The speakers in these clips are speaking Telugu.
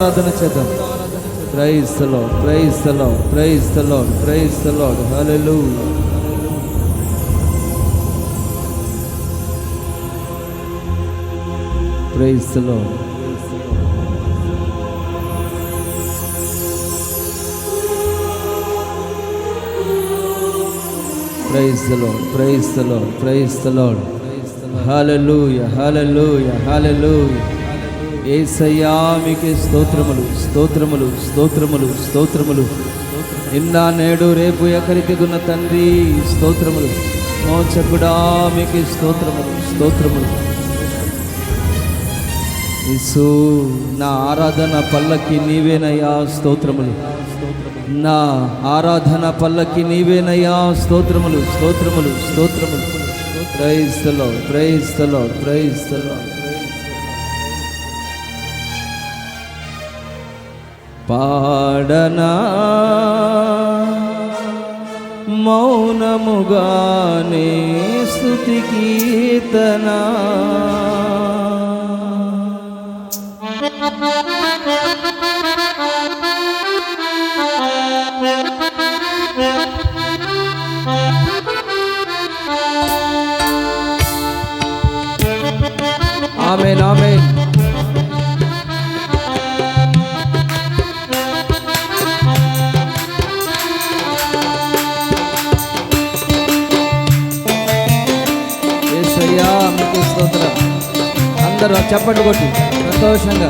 ఆరాధన చేద్దాం praise the lord praise the lord praise the lord praise the lord hallelujah praise the lord praise the lord praise the lord praise the lord hallelujah hallelujah hallelujah ఏసయ్యా మీకే స్తోత్రములు స్తోత్రములు స్తోత్రములు స్తోత్రములు. నిన్న నేడు రేపు ఎక్కడికి గున్న తండ్రి స్తోత్రములు. మోచకుడా మీకే స్తోత్రములు స్తోత్రములు. ఇసు నా ఆరాధన పల్లకి నీవేనయ్యా స్తోత్రములు. నా ఆరాధన పల్లకి నీవేనయ్యా స్తోత్రములు స్తోత్రములు స్తోత్రములు. ప్రైస్తలో ప్రైస్తలో ప్రైస్తలో పాడనా మౌనముగానే స్థుతి కీర్తనా ఆమెన్ ఆమెన్ అందరూ చప్పట్లు కొట్టి సంతోషంగా.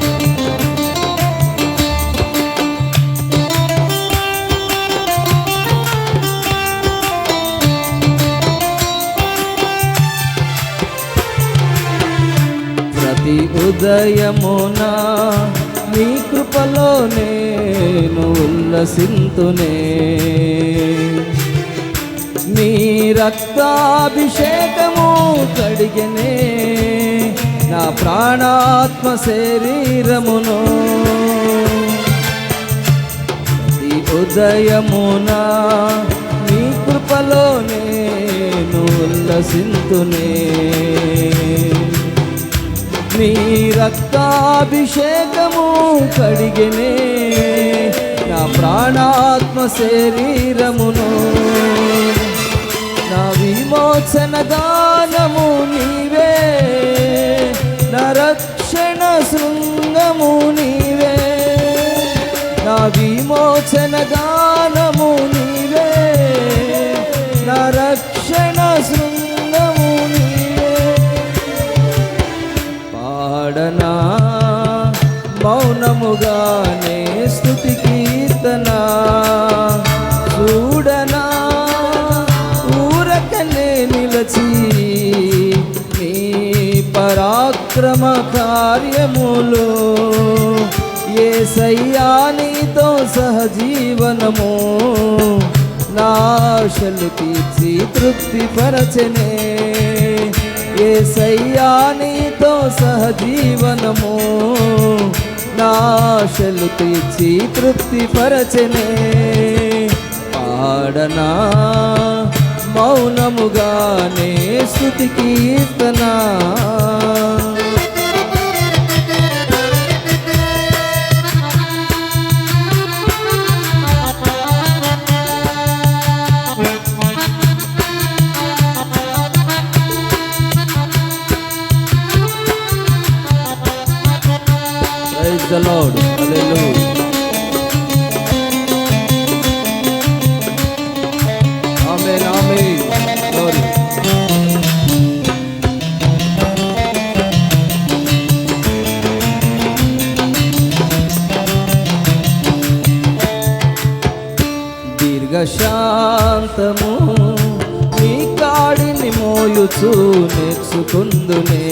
ప్రతి ఉదయమున నీ కృపలో నేను ఉల్లసింతునే. నీ రక్తాభిషేకము కడిగనే. నా ప్రాణాత్మ శరీరమును. ప్రతి ఉదయమున నీ కృపలో నేను ఉల్లసింతునే. నీ రక్తాభిషేకము కడిగినే నా ప్రాణాత్మ శరీరమును. నా విమోచన దానము నీవే. విమోచన గానము నీవే. నా రక్షణ శృంగము నీవే. పాడనా మౌనముగానే స్థుతి కీర్తనా. చూడనా ఊరకనే నిలచి నీ పరాక్రమ కార్యములు. ఏ సయ్యానితో సహజీవనము? నాశలు తీర్చి తృప్తిపరచనే. ఏ సయ్యానితో సహజీవనము? నాశలు తీర్చి తృప్తిపరచనే. పాడనా మౌనముగానే స్థుతి కీర్తనా దీర్ఘశాంతము నీ కాడిని మోయుచు నేర్చుకుందునే.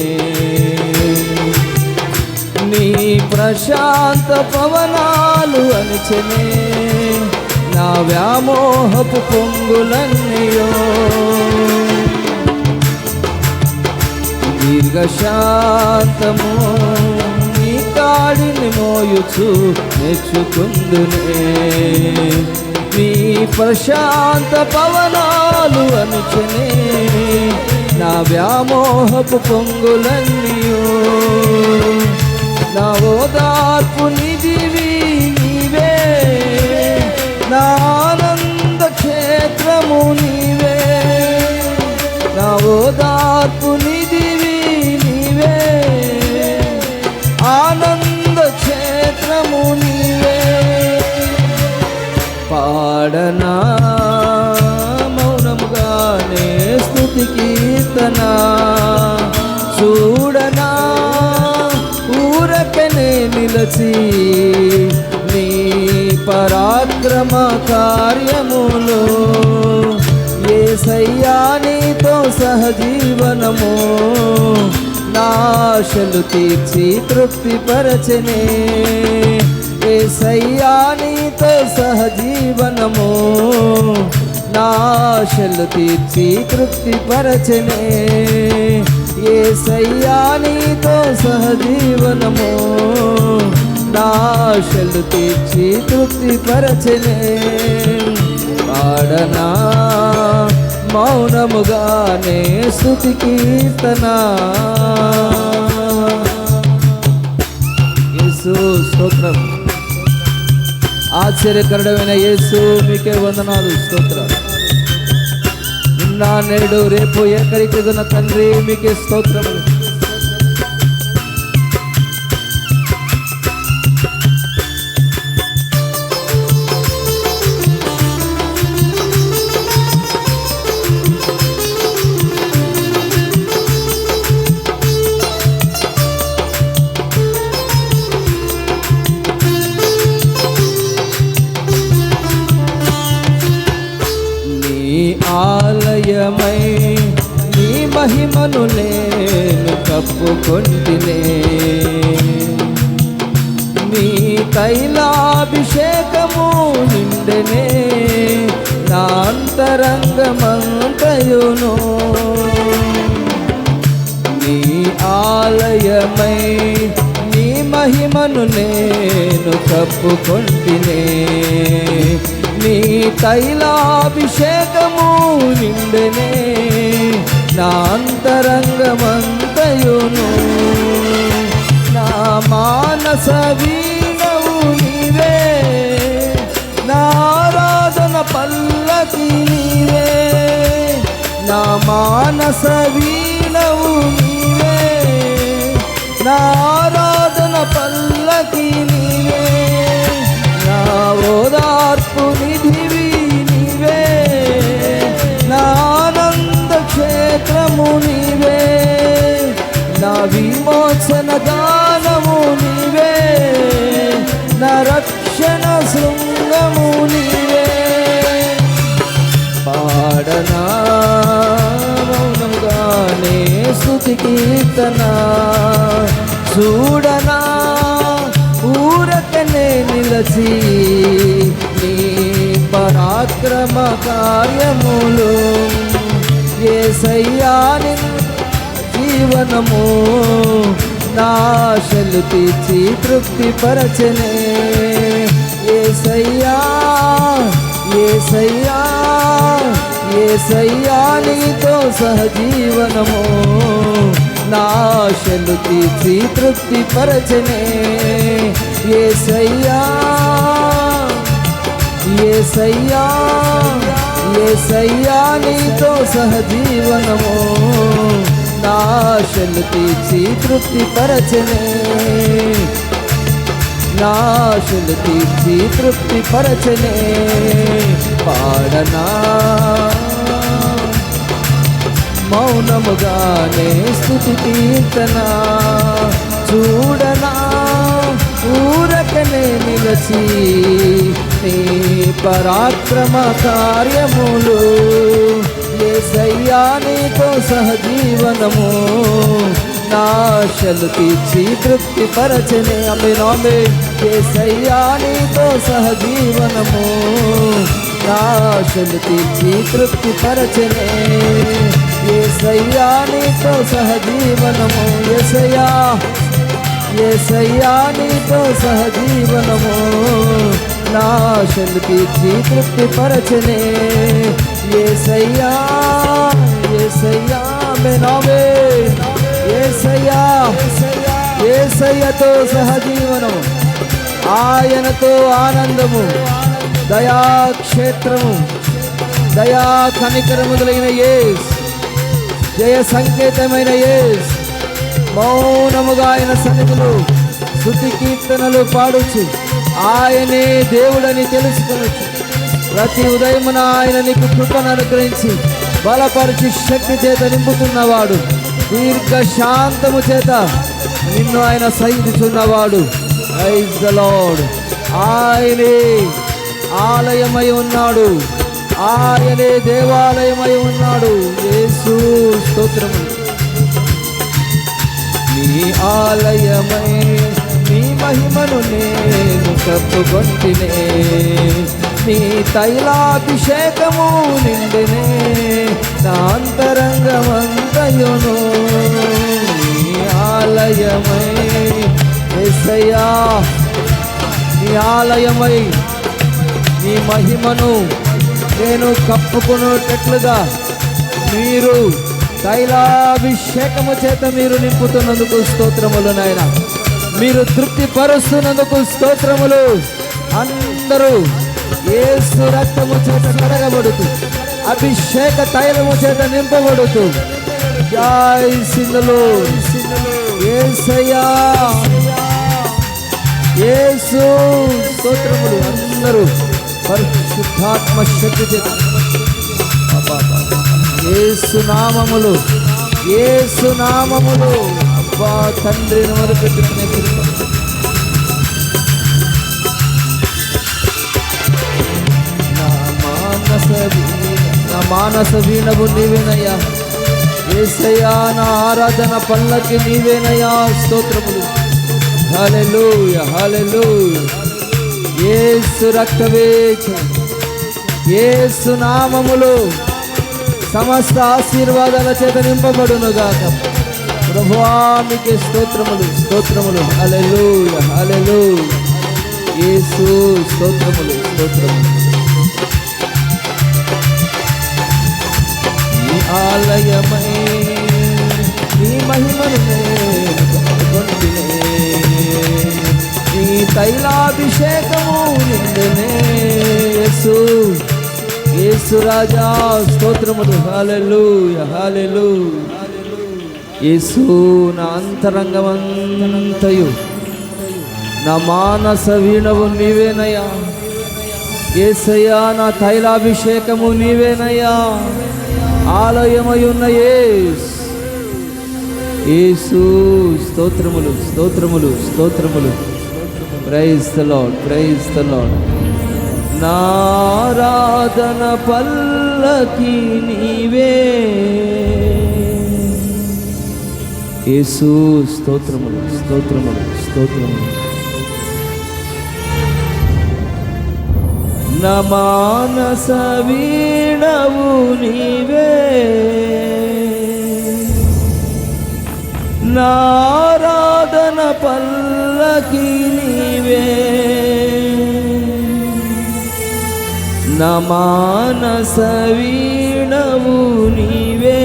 నీ ప్రశాంత పవనాలు అనిచనే నా వ్యామోహపు పొంగులన్నయో దీర్ఘశాంతము నీ కాడిని మోయుచు నేర్చుకుందునే నీ ప్రశాంత పవనాలు అనుచనే. నా వ్యామోహపు పొంగులన్నయో నా ఓదార్పు నిధివి నా ఆనంద క్షేత్రము నీవే. నా ఓదార్పు నిధివి నీవే. ఆనంద క్షేత్రము నీవే. పాడనా మౌనముగానే స్థుతి కీర్తనా. చూడనా ఊరకనే నిలచి పరాక్రమ కార్యములు ఏ సయ్యానితో సహజీవనము నాశలు తీర్చి తృప్తిపరచనే. ఏ సయ్యానితో సహజీవనము నాశలు తీర్చి తృప్తిపరచనే. ఏ సయ్యానితో సహజీవనము నాశలు తీర్చి తృప్తిపరచనే పాడనా మౌనముగానే స్థుతి కీర్తన. యేసు స్తోత్రం. ఆశ్చర్యకరుడమైన యేసు మీకే వందనాలు స్తోత్రం. నిన్న నేడు రేపు ఎక్కడికి ఉన్న తండ్రి మీకే స్తోత్రములు. రంగమంతయును. నీ ఆలయమై నీ మహిమను నేను కప్పుకొంటినే. నీ తైలాభిషేకము నిండనే నాంతరంగమంతయును నా మానసవీ పల్లకి నీవే నా మానస వీణవు నీవే నా ఆరాధన పల్లకి నీవే నా ఓదార్పు నిధివి నీవే నా ఆనంద క్షేత్రము నీవే నా విమోచన దానము నీవే నా రక్షణ స్థుతి కీర్తన. చూడనా ఊరకనే నిలచి నీ పరాక్రమ కార్యములు. ఏ సయ్యాని జీవనము నాశలు తీర్చి తృప్తి పరచనే ఏ సయ్యా ఏ సయ్యా ఏ సయ్యానితో సహజీవనము నాశలు తీర్చి తృప్తి పరచనే ఏ సయ్యా ఏ సయ్యా ఏ సయ్యా నీతో సహజీవనము నాశలు తీర్చి తృప్తి పరచనే నాశలు తీర్చి తృప్తి పరచనే పాడనా మౌనముగానే స్థుతి కీర్తన. చూడనా ఊరకనే నిలచి నీ పరాక్రమ కార్యములు. ఏ సయ్యానితో సహజీవనము. నాశలు తీర్చి తృప్తి పరచనే అమ్మే నామే ఏ సయ్యానితో సహజీవనము. నాశలు తీర్చి తృప్తి పరచనే ఏ సయ్యానితో సహజీవనము ఎసయా ఏ సయ్యానితో సహజీవనము నాశలు తీర్చి తృప్తి పరచనే ఏ సయ్యా ఏ సయ్యా మే నామే ఏ సయ్యా ఏసయ్యతో సహజీవనము ఆయనతో ఆనందము దయాక్షేత్రము దయా కనికరముదలైన ఏస్ జయ సంకేతమైన ఏస్ మౌనముగా ఆయన సన్నిధులు శృతి కీర్తనలు పాడుచు. ఆయనే దేవుడని తెలుసుకొనొచ్చు ప్రతి ఉదయమున ఆయన నీకు కృపను అనుగ్రహించి బలపరిచి శక్తి చేత నింపుతున్నవాడు. దీర్ఘ శాంతము చేత నిన్ను ఆయన సహించుచున్నవాడు. ఐజ్ ద లార్డ్ ఆయనే ఆలయమై ఉన్నాడు. ఆయనే దేవాలయమై ఉన్నాడు. యేసు స్తోత్రము. నీ ఆలయమై నీ మహిమను నేను కప్పుకొట్టినే నీ తైలాభిషేకము నిండినే. నా అంతరంగమంతయును. నీ ఆలయమై ఎసయ్యా నీ ఆలయమై నీ మహిమను నేను కప్పుకునేటట్లుగా మీరు తైలాభిషేకము చేత మీరు నింపుతున్నందుకు స్తోత్రములు నాయన. మీరు తృప్తి పరుస్తున్నందుకు స్తోత్రములు. అందరూ ఏసు రక్తము చేత కడగబడుతూ అభిషేక తైలము చేత నింపబడుతూ. జాయ్ సింధులు ఏసయ్యా. ఏసు స్తోత్రములు అందరూ. పరిశుద్ధాత్మ శక్తి. చేత యేసు నామములు యేసు అబ్బా తండ్రి మొదలుపెట్టుకునే కృప. నా మానస వీణవు నీవేనయ్యా. ఏసయ్యా నా ఆరాధన పల్లకి నీవేనయ్యా. స్తోత్రములు. హల్లెలూయా హల్లెలూయా. ఏసు రక్తవేచ ఏసు నామములు సమస్త ఆశీర్వాదాల చేత నింపబడును గాక. ప్రభువా స్తోత్రములు స్తోత్రములు. అలెలు అలెలు ఏసు స్తోత్రములు స్తోత్రములు. ఆలయమై తైలాభిషేకము నిండునే యేసు. యేసు రాజా స్తోత్రములు. హాలెలూయ హాలెలు యేసు నా అంతరంగమంతయు. నా మానస వీణవు నీవేనయ్యా. ఏసయ్యా నా తైలాభిషేకము నీవేనయ్యా. ఆలయమయున్న ఏసు యేస్ స్తోత్రములు స్తోత్రములు స్తోత్రములు. Praise the lord praise the lord నారాధన పల్లకి నీవే యేసు స్తోత్రములు స్తోత్రములు స్తోత్రములు నమానస వీణవు నీవే నారాధన పల్లకి నీవే నా మానస వీణవు నీవే.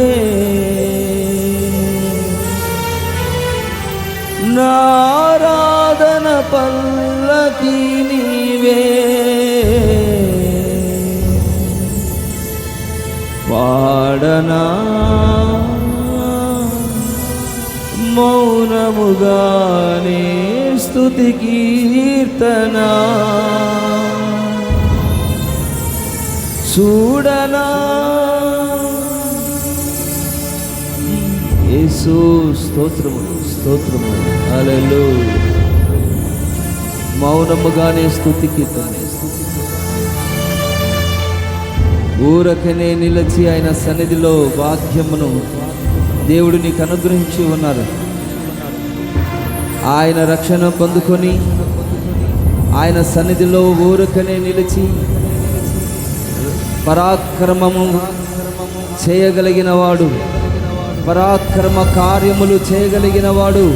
నారాధన పల్లకి నీవే. పాడనా మౌనముగానే స్థుతి కీర్తనా. చూడనా? యేసు స్తోత్రములు స్తోత్రములు అలెలు మౌనముగానే స్థుతి కీర్తన. ఊరకనే నిలిచి ఆయన సన్నిధిలో వాక్యమును దేవుడు నీకు అనుగ్రహించి ఉన్నారు. ఆయన రక్షణ పొందుకొని ఆయన సన్నిధిలో ఊరకనే నిలిచి పరాక్రమము చేయగలిగిన వాడు పరాక్రమ కార్యములు చేయగలిగిన వాడు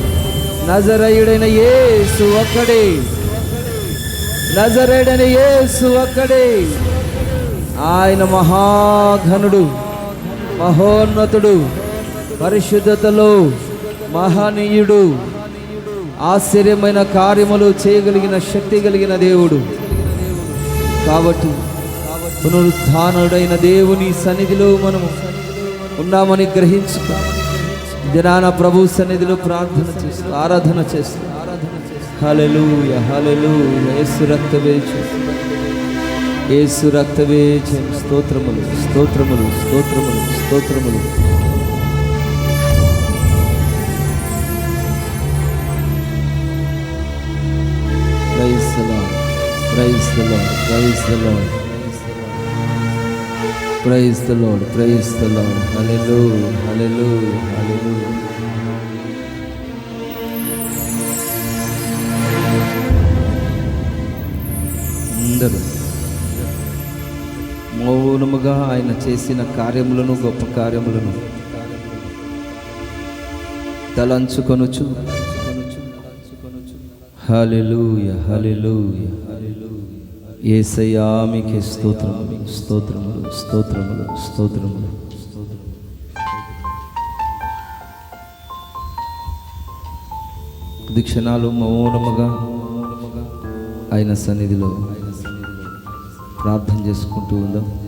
నజరయుడైన యేసు ఒక్కడే. నజరేడైన యేసు ఒక్కడే. ఆయన మహాఘనుడు మహోన్నతుడు పరిశుద్ధతలో మహనీయుడు. ఆశ్చర్యమైన కార్యములు చేయగలిగిన శక్తి కలిగిన దేవుడు. కాబట్టి పునరుద్ధానుడైన దేవుని సన్నిధిలో మనము ఉన్నామని గ్రహించు జనాన ప్రభు సన్నిధిలో ప్రార్థన చేస్తూ ఆరాధన చేస్తూ. హల్లెలూయ హల్లెలూయ. యేసు రక్తవే యేసు. రక్తవే స్తోత్రములు స్తోత్రములు స్తోత్రములు స్తోత్రములు. Praise the lord praise the praise the praise the lord hello hello hello మౌనముగా ఆయన చేసిన కార్యములను గొప్ప కార్యములను తలంచుకొనుచు. హలో హలో ఏసయామికి మీకే స్తోత్రములు స్తోత్రములు స్తోత్రములు స్తోత్రములు కొద్ది క్షణాలు మౌనముగా ఆయన సన్నిధిలో ప్రార్థన చేసుకుంటూ ఉందాం